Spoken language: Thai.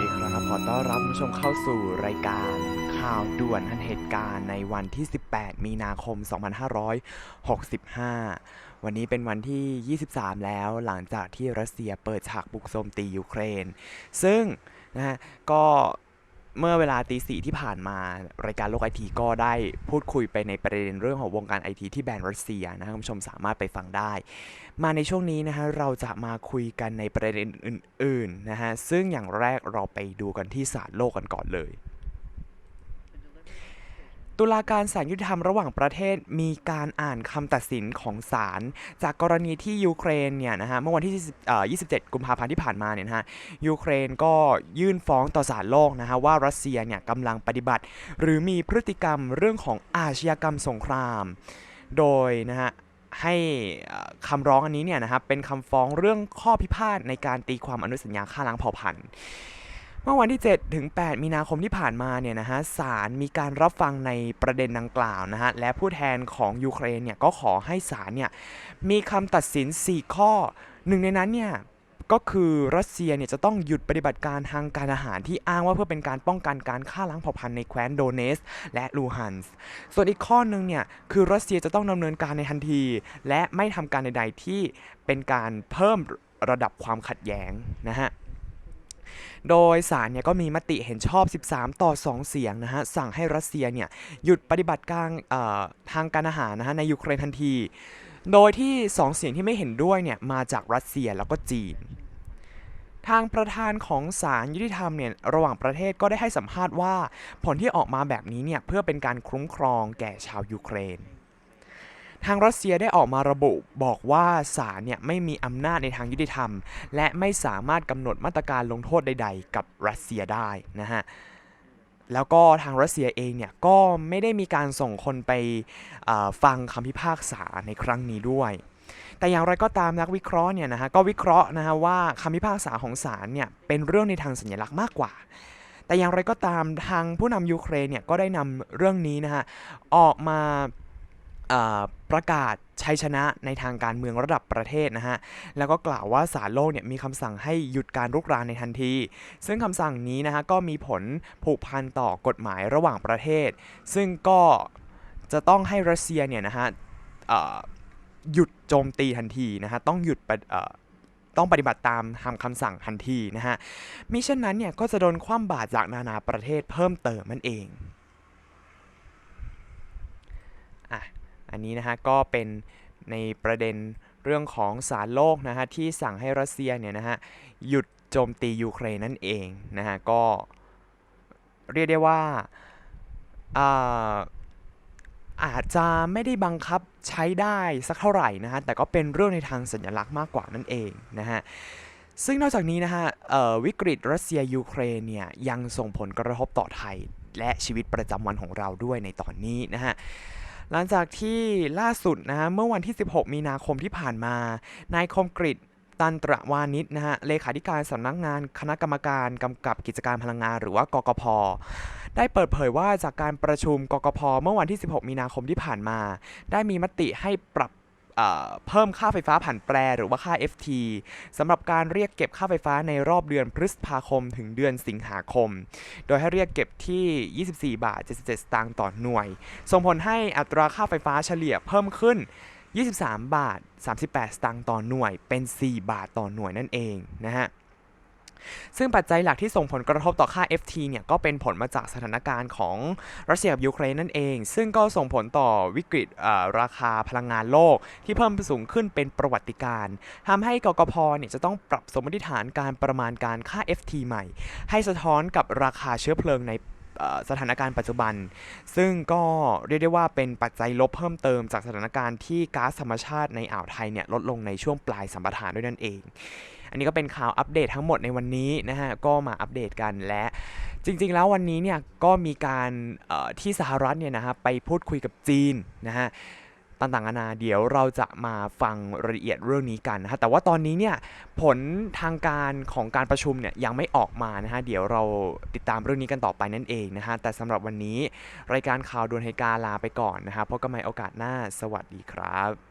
ดีครับคุณผู้ชมเข้าสู่รายการข่าวด่วนทันเหตุการณ์ในวันที่ 18 มีนาคม 2565 วันนี้เป็นวันที่ 23 แล้วหลังจากที่รัสเซียเปิดฉากบุกโจมตียูเครน ซึ่งนะฮะก็ เมื่อเวลาตีสี่ที่ผ่านมารายการโลกไอทีก็ได้พูดคุยไปในประเด็นเรื่องของวงการไอทีที่แบนรัสเซียนะครับคุณผู้ชมสามารถไปฟังได้ มาในช่วงนี้นะฮะเราจะมาคุยกันในประเด็นอื่นๆนะฮะซึ่งอย่างแรกเราไปดูกันที่ศาลโลกกันก่อนเลย ตุลาการศาลยุติธรรมระหว่างประเทศมีการอ่านคำตัดสินของศาลจากกรณีที่ยูเครนเนี่ยนะฮะเมื่อวันที่27 กุมภาพันธ์ที่ผ่านมาเนี่ยนะฮะยูเครนก็ยื่นฟ้องต่อศาลโลกนะฮะว่ารัสเซียเนี่ยกำลังปฏิบัติ หรือมีพฤติกรรมเรื่องของอาชญากรรมสงคราม โดยนะฮะให้คำร้องอันนี้เนี่ยนะครับเป็นคำฟ้องเรื่องข้อพิพาทในการตีความอนุสัญญาฆ่าล้างเผ่าพันธุ์ เมื่อวันที่ 7 ถึง 8 มีนาคมที่ผ่านมาเนี่ยนะฮะศาลมีการรับฟังในประเด็นดังกล่าวนะฮะและผู้แทนของยูเครนเนี่ยก็ขอให้ศาลเนี่ยมีคำตัดสิน 4 ข้อ หนึ่งในนั้นเนี่ยก็คือรัสเซียเนี่ยจะต้องหยุดปฏิบัติการทางการอาหารที่อ้างว่าเพื่อเป็นการป้องกันการฆ่าล้างเผ่าพันธุ์ในแคว้นโดเนส และลูฮันส์ส่วนอีกข้อหนึ่งเนี่ยคือรัสเซียจะต้องดำเนินการในทันที และไม่ทำการใด ๆ ที่เป็นการเพิ่มระดับความขัดแย้งนะฮะ โดยสารเนี่ยก็มีมติเห็นชอบ 13 ต่อ 2 เสียงนะฮะ สั่งให้รัสเซียเนี่ยหยุดปฏิบัติการทางการอาหารนะฮะในยูเครนทันที โดยที่ 2 เสียงที่ไม่เห็นด้วยเนี่ยมาจากรัสเซียแล้วก็จีน ทางประธานของศาลยุติธรรมเนี่ยระหว่างประเทศก็ได้ให้สัมภาษณ์ว่า ผลที่ออกมาแบบนี้เนี่ยเพื่อเป็นการคุ้มครองแก่ชาวยูเครน ทางรัสเซียได้ออกมาระบุบอกว่าศาลเนี่ยไม่มีอำนาจในทางยุติธรรม และไม่สามารถกำหนดมาตรการลงโทษใด ๆ กับรัสเซียได้นะฮะแล้วก็ทางรัสเซียเองเนี่ยก็ไม่ได้มีการส่งคนไปฟังคำพิพากษาในครั้งนี้ด้วย แต่อย่างไรก็ตามนักวิเคราะห์เนี่ยนะฮะก็วิเคราะห์นะฮะว่าคำพิพากษาของศาลเนี่ยเป็นเรื่องในทางสัญลักษณ์มากกว่า แต่อย่างไรก็ตามทางผู้นำยูเครนเนี่ยก็ได้นำเรื่องนี้นะฮะออกมา ประกาศชัยชนะในทางการเมืองระดับประเทศนะฮะ แล้วก็กล่าวว่าศาลโลกเนี่ยมีคำสั่งให้หยุดการรุกรานในทันที ซึ่งคำสั่งนี้นะฮะก็มีผลผูกพันต่อกฎหมายระหว่างประเทศ ซึ่งก็จะต้องให้รัสเซียเนี่ยนะฮะหยุดโจมตีทันทีนะฮะ ต้องหยุดต้องปฏิบัติตามทำคำสั่งทันทีนะฮะ มิเช่นนั้นเนี่ยก็จะโดนคว่ำบาตรจากนานาประเทศเพิ่มเติมนั่นเองอะ อันนี้นะฮะก็เป็นในประเด็นเรื่องของศาลโลกนะฮะที่สั่งให้รัสเซียเนี่ยนะฮะหยุดโจมตียูเครนนั่นเองนะฮะก็เรียกได้ว่าอาอาจจะไม่ได้บังคับใช้ได้สักเท่าไหร่นะฮะแต่ก็เป็นเรื่องในทางสัญลักษณ์มากกว่านั่นเองนะฮะซึ่งนอกจากนี้นะฮะวิกฤตรัสเซียยูเครนเนี่ยยังส่งผลกระทบต่อไทยและชีวิตประจำวันของเราด้วยในตอนนี้นะฮะ หลังจากที่ล่าสุดนะฮะเมื่อวันที่ 16 มีนาคมที่ผ่านมา นายคมกริตตันตระวานิชนะฮะเลขาธิการสำนักงานคณะกรรมการกำกับกิจการพลังงานหรือว่ากกพได้เปิดเผยว่าจากการประชุมกกพเมื่อวันที่ 16 มีนาคมที่ผ่านมา ได้มีมติให้ปรับ เพิ่มค่าไฟฟ้าผันแปรหรือว่าค่า FT สำหรับการเรียกเก็บค่าไฟฟ้าในรอบเดือนพฤษภาคม ถึงเดือนสิงหาคม โดยให้เรียกเก็บที่ 24 บาท 77 สตางค์ต่อหน่วย ส่งผลให้อัตราค่าไฟฟ้าเฉลี่ยเพิ่มขึ้น 23 บาท 38 สตางค์ต่อหน่วย เป็น 4 บาทต่อหน่วยนั่นเองนะฮะ ซึ่งปัจจัยหลักที่ส่งผลกระทบต่อค่า FT เนี่ยก็เป็นผลมาจากสถานการณ์ของรัสเซียกับยูเครนนั่นเอง ซึ่งก็ส่งผลต่อวิกฤตราคาพลังงานโลก ที่เพิ่มสูงขึ้นเป็นประวัติการณ์ทำให้กกพเนี่ยจะต้องปรับสมมติฐานการประมาณการค่า FT ใหม่ ให้สะท้อนกับราคาเชื้อเพลิงใน สถานการณ์ปัจจุบัน ซึ่งก็เรียกได้ว่าเป็นปัจจัยลบเพิ่มเติมจากสถานการณ์ที่ก๊าซธรรมชาติในอ่าวไทยเนี่ยลดลงในช่วงปลายสัมปทานด้วยนั่นเอง อันนี้ก็เป็นข่าวอัปเดตทั้งหมดในวันนี้นะฮะก็มาอัปเดตกันและจริงๆแล้ววันนี้เนี่ยก็มีการที่สหรัฐเนี่ยนะฮะไปพูดคุยกับจีนนะฮะ ต่างๆนานาเดี๋ยวเราจะมาฟังรายละเอียดเรื่องนี้กันนะฮะแต่ว่าตอนนี้เนี่ยผลทางการของการประชุมเนี่ยยังไม่ออกมานะฮะเดี๋ยวเราติดตามเรื่องนี้กันต่อไปนั่นเองนะฮะแต่สำหรับวันนี้ รายการข่าวด่วนเหตุการณ์ลาไปก่อนนะฮะพบกันใหม่โอกาสหน้าสวัสดีครับ